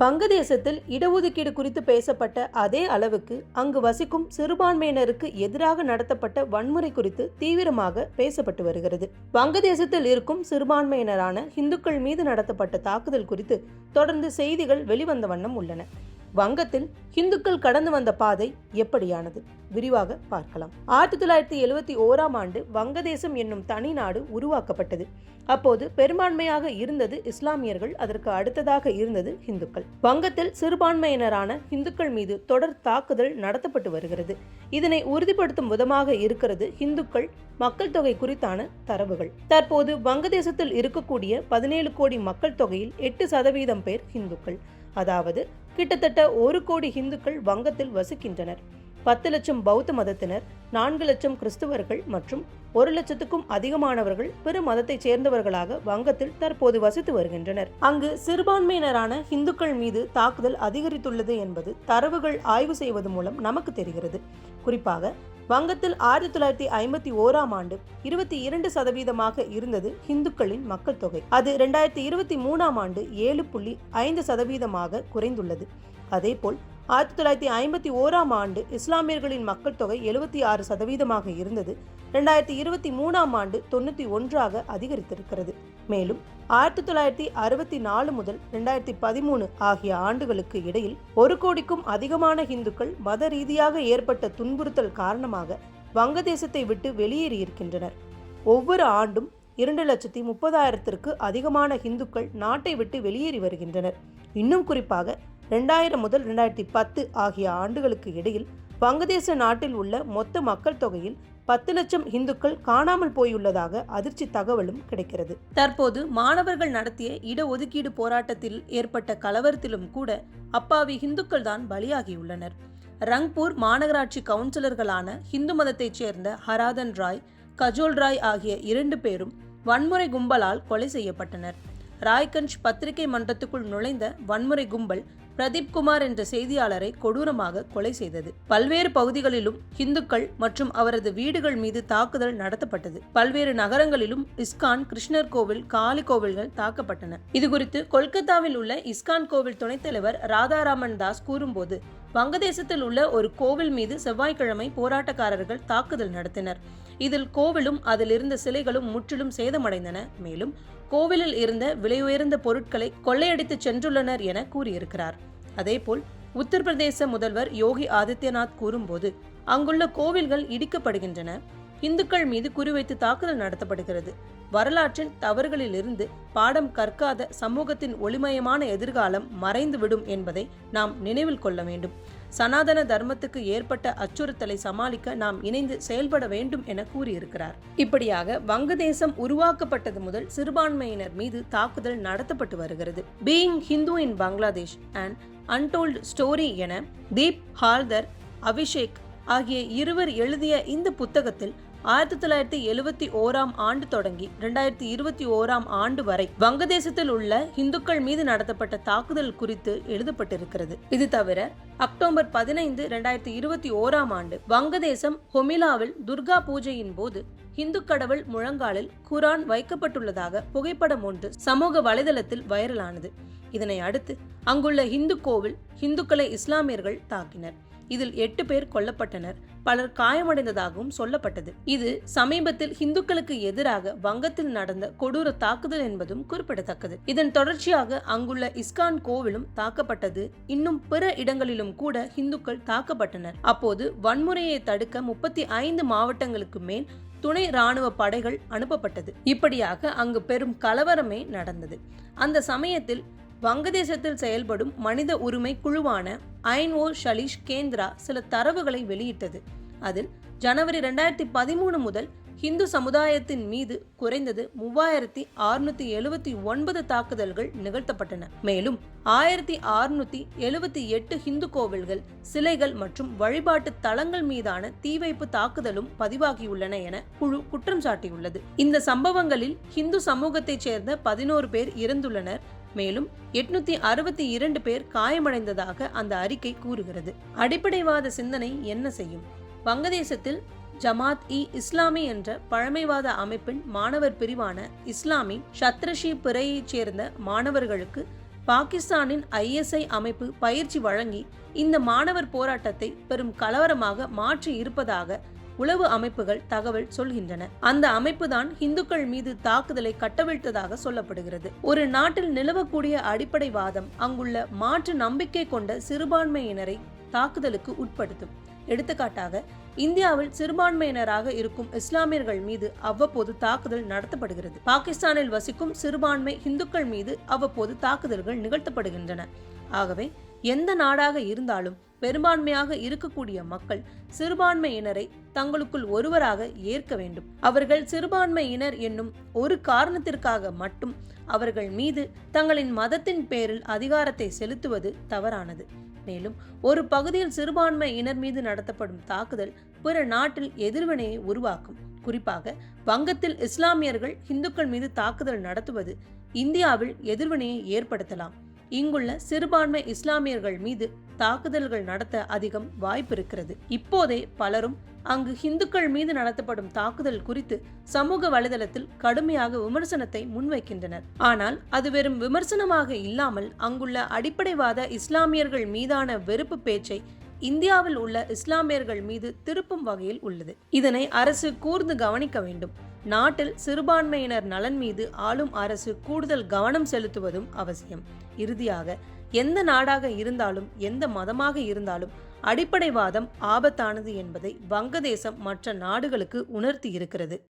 வங்கதேசத்தில் இடஒதுக்கீடு குறித்து பேசப்பட்ட அதே அளவுக்கு அங்கு வசிக்கும் சிறுபான்மையினருக்கு எதிராக நடத்தப்பட்ட வன்முறை குறித்து தீவிரமாக பேசப்பட்டு வருகிறது. வங்கதேசத்தில் இருக்கும் சிறுபான்மையினரான இந்துக்கள் மீது நடத்தப்பட்ட தாக்குதல் குறித்து தொடர்ந்து செய்திகள் வெளிவந்த வண்ணம் உள்ளன. வங்கத்தில் இந்துக்கள் கடந்து வந்த பாதை எப்படியானது? விரிவாக பார்க்கலாம். ஆயிரத்தி தொள்ளாயிரத்தி எழுவத்தி ஓராம் ஆண்டு வங்கதேசம் என்னும் தனி நாடு உருவாக்கப்பட்டது. அப்போது பெரும்பான்மையாக இருந்தது இஸ்லாமியர்கள் அதற்கு அடுத்ததாக இருந்தது இந்துக்கள். வங்கத்தில் சிறுபான்மையினரான இந்துக்கள் மீது தொடர் தாக்குதல் நடத்தப்பட்டு வருகிறது. இதனை உறுதிப்படுத்தும் விதமாக இருக்கிறது இந்துக்கள் மக்கள் தொகை குறித்தான தரவுகள். தற்போது வங்கதேசத்தில் இருக்கக்கூடிய பதினேழு கோடி மக்கள் தொகையில் எட்டு சதவீதம் பேர் இந்துக்கள். அதாவது கிட்டத்தட்ட ஒரு கோடி இந்துக்கள் வங்கத்தில் வசிக்கின்றனர். பத்து லட்சம் பௌத்த மதத்தினர் நான்கு லட்சம் கிறிஸ்துவர்கள் மற்றும் ஒரு லட்சத்துக்கும் அதிகமானவர்கள் பிற மதத்தைச் சேர்ந்தவர்களாக வங்கத்தில் தற்போது வசித்து வருகின்றனர். அங்கு சிறுபான்மையினரான இந்துக்கள் மீது தாக்குதல் அதிகரித்துள்ளது என்பது தரவுகள் ஆய்வு செய்வது மூலம் நமக்கு தெரிகிறது. குறிப்பாக வங்கத்தில் ஆயிரத்தி தொள்ளாயிரத்தி ஐம்பத்தி ஓராம் ஆண்டு இருபத்தி இரண்டு சதவீதமாக இருந்தது இந்துக்களின் மக்கள் தொகை. அது இரண்டாயிரத்தி இருபத்தி மூணாம் ஆண்டு ஏழு புள்ளி ஐந்து சதவீதமாக குறைந்துள்ளது. அதேபோல் ஆயிரத்தி தொள்ளாயிரத்தி ஐம்பத்தி ஓராம் ஆண்டு இஸ்லாமியர்களின் மக்கள் தொகை எழுபத்தி ஆறு சதவீதமாக இருந்தது. ரெண்டாயிரத்தி இருபத்தி மூணாம் ஆண்டு தொண்ணூற்றி ஒன்றாக அதிகரித்திருக்கிறது. மேலும் ஆயிரத்தி தொள்ளாயிரத்தி அறுபத்தி நாலு முதல் ரெண்டாயிரத்தி பதிமூணு ஆகிய ஆண்டுகளுக்கு இடையில் ஒரு கோடிக்கும் அதிகமான இந்துக்கள் மத ரீதியாக ஏற்பட்ட துன்புறுத்தல் காரணமாக வங்கதேசத்தை விட்டு வெளியேறியிருக்கின்றனர். ஒவ்வொரு ஆண்டும் இரண்டு லட்சத்தி முப்பதாயிரத்திற்கு அதிகமான இந்துக்கள் நாட்டை விட்டு வெளியேறி வருகின்றனர். இன்னும் குறிப்பாக ரெண்டாயிரம் முதல் ரெண்டாயிரத்தி பத்து ஆகிய ஆண்டுகளுக்கு இடையில் வங்கதேச நாட்டில் உள்ள மொத்த மக்கள் தொகையில் பத்து லட்சம் இந்துக்கள் காணாமல் போயுள்ளதாக அதிர்ச்சி தகவலும் கிடைக்கிறது. தற்போது மாணவர்கள் நடத்திய இடஒதுக்கீடு போராட்டத்தில் ஏற்பட்ட கலவரத்திலும் கூட அப்பாவி இந்துக்கள் தான் பலியாகியுள்ளனர். ரங்பூர் மாநகராட்சி கவுன்சிலர்களான ஹிந்து மதத்தைச் சேர்ந்த ஹராதன் ராய் கஜோல் ராய் ஆகிய இரண்டு பேரும் வன்முறை கும்பலால் கொலை செய்யப்பட்டனர். ராய்கஞ்ச் பத்திரிகை மன்றத்துக்குள் நுழைந்த வன்முறை கும்பல் பிரதீப் குமார் என்ற செய்தியாளரை கொடூரமாக கொலை செய்தது. பல்வேறு பகுதிகளிலும் இந்துக்கள் மற்றும் அவரது வீடுகள் மீது தாக்குதல் நடத்தப்பட்டது. பல்வேறு நகரங்களிலும் இஸ்கான் கிருஷ்ணர் கோவில் காளி கோவில்கள் தாக்கப்பட்டன. இதுகுறித்து கொல்கத்தாவில் உள்ள இஸ்கான் கோவில் துணைத் தலைவர் ராதாராமன் தாஸ் கூறும்போது வங்கதேசத்தில் உள்ள ஒரு கோவில் மீது செவ்வாய்க்கிழமை போராட்டக்காரர்கள் தாக்குதல் நடத்தினர். இதில் கோவிலும் அதில் இருந்த சிலைகளும் முற்றிலும் சேதமடைந்தன. மேலும் கோவிலில் இருந்த விலையுயர்ந்த பொருட்களை கொள்ளையடித்து சென்றுள்ளனர் என கூறியிருக்கிறார். அதேபோல் உத்தரப்பிரதேச முதல்வர் யோகி ஆதித்யநாத் கூறும்போது அங்குள்ள கோவில்கள் இடிக்கப்படுகின்றன. இந்துக்கள் மீது குறிவைத்து தாக்குதல் நடத்தப்படுகிறது. வரலாற்றின் தவறுகளிலிருந்து பாடம் கற்காத சமூகத்தின் ஒளிமயமான எதிர்காலம் மறைந்துவிடும் என்பதை நாம் நினைவில் கொள்ள வேண்டும். சனாதன தர்மத்துக்கு ஏற்பட்ட அச்சுறுத்தலை சமாளிக்க நாம் இணைந்து செயல்பட வேண்டும் என கூறியிருக்கிறார். இப்படியாக வங்கதேசம் உருவாக்கப்பட்டது முதல் சிறுபான்மையினர் மீது தாக்குதல் நடத்தப்பட்டு வருகிறது. Being Hindu in Bangladesh and untold story என தீப் ஹால்தர் அபிஷேக் ஆகிய இருவர் எழுதிய இந்த புத்தகத்தில் ஆயிரத்தி தொள்ளாயிரத்தி எழுவத்தி ஓராம் ஆண்டு தொடங்கி இரண்டாயிரத்தி இருபத்தி ஓராம் ஆண்டு வரை வங்கதேசத்தில் உள்ள இந்துக்கள் மீது நடத்தப்பட்ட தாக்குதல் குறித்து எழுதப்பட்டிருக்கிறது. இது தவிர அக்டோபர் பதினைந்து இரண்டாயிரத்தி இருபத்தி ஓராம் ஆண்டு வங்கதேசம் ஹொமிலாவில் துர்கா பூஜையின் போது இந்து கடவுள் முழங்காலில் குரான் வைக்கப்பட்டுள்ளதாக புகைப்படம் ஒன்று சமூக வலைதளத்தில் வைரலானது. இதனை அடுத்து அங்குள்ள இந்து கோவில் இந்துக்களை இஸ்லாமியர்கள் தாக்கினர். இதில் எட்டு பேர் கொல்லப்பட்டனர். பலர் காயமடைந்ததாகவும் சொல்லப்பட்டது. இது சமீபத்தில் இந்துக்களுக்கு எதிராக வங்கத்தில் நடந்த கொடூர தாக்குதல் என்பதும் குறிப்பிடத்தக்கது. இதன் தொடர்ச்சியாக அங்குள்ள இஸ்கான் கோவிலும் தாக்கப்பட்டது. இன்னும் பிற இடங்களிலும் கூட இந்துக்கள் தாக்கப்பட்டனர். அப்போது வன்முறையை தடுக்க முப்பத்தி ஐந்து மாவட்டங்களுக்கு மேல் துணை ராணுவ படைகள் அனுப்பப்பட்டது. இப்படியாக அங்கு பெரும் கலவரமே நடந்தது. அந்த சமயத்தில் வங்கதேசத்தில் செயல்படும் மனித உரிமை குழுவான ஐன்ஓ ஷலீஷ் கேந்திரா சில தரவுகளை வெளியிட்டது. அதில் ஜனவரி ரெண்டாயிரத்தி பதிமூணு முதல் ஹிந்து சமுதாயத்தின் மீது குறைந்தது மூவாயிரத்தி அறுநூத்தி எழுபத்தி ஒன்பது தாக்குதல்கள் நிகழ்த்தப்பட்டன. மேலும் ஆயிரத்தி அறுநூத்தி எழுபத்தி எட்டு ஹிந்து கோவில்கள் சிலைகள் மற்றும் வழிபாட்டு தலங்கள் மீதான தீ வைப்பு தாக்குதலும் பதிவாகியுள்ளன என குழு குற்றம் சாட்டியுள்ளது. இந்த சம்பவங்களில் ஹிந்து சமூகத்தைச் சேர்ந்த பதினோரு பேர் இறந்துள்ளனர். மேலும் எட்நூத்தி அறுபத்தி இரண்டு பேர் காயமடைந்ததாக அந்த அறிக்கை கூறுகிறது. அடிப்படைவாத சிந்தனை என்ன செய்யும்? வங்கதேசத்தில் ஜமாத் இ இஸ்லாமி என்ற பழமைவாத அமைப்பின் மாணவர் பிரிவான இஸ்லாமி ஷத்ரஷி பிறையைச் சேர்ந்த மாணவர்களுக்கு பாகிஸ்தானின் ஐஎஸ்ஐ அமைப்பு பயிற்சி வழங்கி இந்த மாணவர் போராட்டத்தை பெரும் கலவரமாக மாற்றி இருப்பதாக உளவு அமைப்புகள் தகவல் சொல்கின்றன. அந்த அமைப்புதான் இந்துக்கள் மீது தாக்குதலை கட்டவிழ்த்ததாக சொல்லப்படுகிறது. ஒரு நாட்டில் நிலவக்கூடிய அடிப்படை வாதம் அங்குள்ள மாற்று நம்பிக்கை கொண்ட சிறுபான்மையினரை தாக்குதலுக்கு உட்படுத்தும். எடுத்துக்காட்டாக இந்தியாவில் சிறுபான்மையினராக இருக்கும் இஸ்லாமியர்கள் மீது அவ்வப்போது தாக்குதல் நடத்தப்படுகிறது. பாகிஸ்தானில் வசிக்கும் சிறுபான்மை இந்துக்கள் மீது அவ்வப்போது தாக்குதல்கள் நிகழ்த்தப்படுகின்றன. ஆகவே எந்த நாடாக இருந்தாலும் பெரும்பான்மையாக இருக்கக்கூடிய மக்கள் சிறுபான்மையினரை தங்களுக்குள் ஒருவராக ஏற்க வேண்டும். அவர்கள் சிறுபான்மையினர் என்னும் ஒரு காரணத்திற்காக மட்டும் அவர்கள் மீது தங்களின் மதத்தின் பேரில் அதிகாரத்தை செலுத்துவது தவறானது. மேலும் ஒரு பகுதியில் சிறுபான்மையினர் மீது நடத்தப்படும் தாக்குதல் பிற நாட்டில் எதிர்வினையை உருவாக்கும். குறிப்பாக வங்கத்தில் இஸ்லாமியர்கள் இந்துக்கள் மீது தாக்குதல் நடத்துவது இந்தியாவில் எதிர்வினையை ஏற்படுத்தலாம். இங்குள்ள சிறுபான்மை இஸ்லாமியர்கள் மீது தாக்குதல்கள் நடத்த அதிகம் வாய்ப்பு இருக்கிறது இப்போதே பலரும் அங்கு இந்துக்கள் மீது நடத்தப்படும் தாக்குதல் குறித்து சமூக வலைதளத்தில் கடுமையாக விமர்சனத்தை முன்வைக்கின்றனர். ஆனால் அது வெறும் விமர்சனமாக இல்லாமல் அங்குள்ள அடிப்படைவாத இஸ்லாமியர்கள் மீதான வெறுப்பு பேச்சை இந்தியாவில் உள்ள இஸ்லாமியர்கள் மீது திருப்பும் வகையில் உள்ளது. இதனை அரசு கூர்ந்து கவனிக்க வேண்டும். நாட்டில் சிறுபான்மையினர் நலன் மீது ஆளும் அரசு கூடுதல் கவனம் செலுத்துவதும் அவசியம். இறுதியாக எந்த நாடாக இருந்தாலும் எந்த மதமாக இருந்தாலும் அடிப்படைவாதம் ஆபத்தானது என்பதை வங்கதேசம் மற்ற நாடுகளுக்கு உணர்த்தி இருக்கிறது.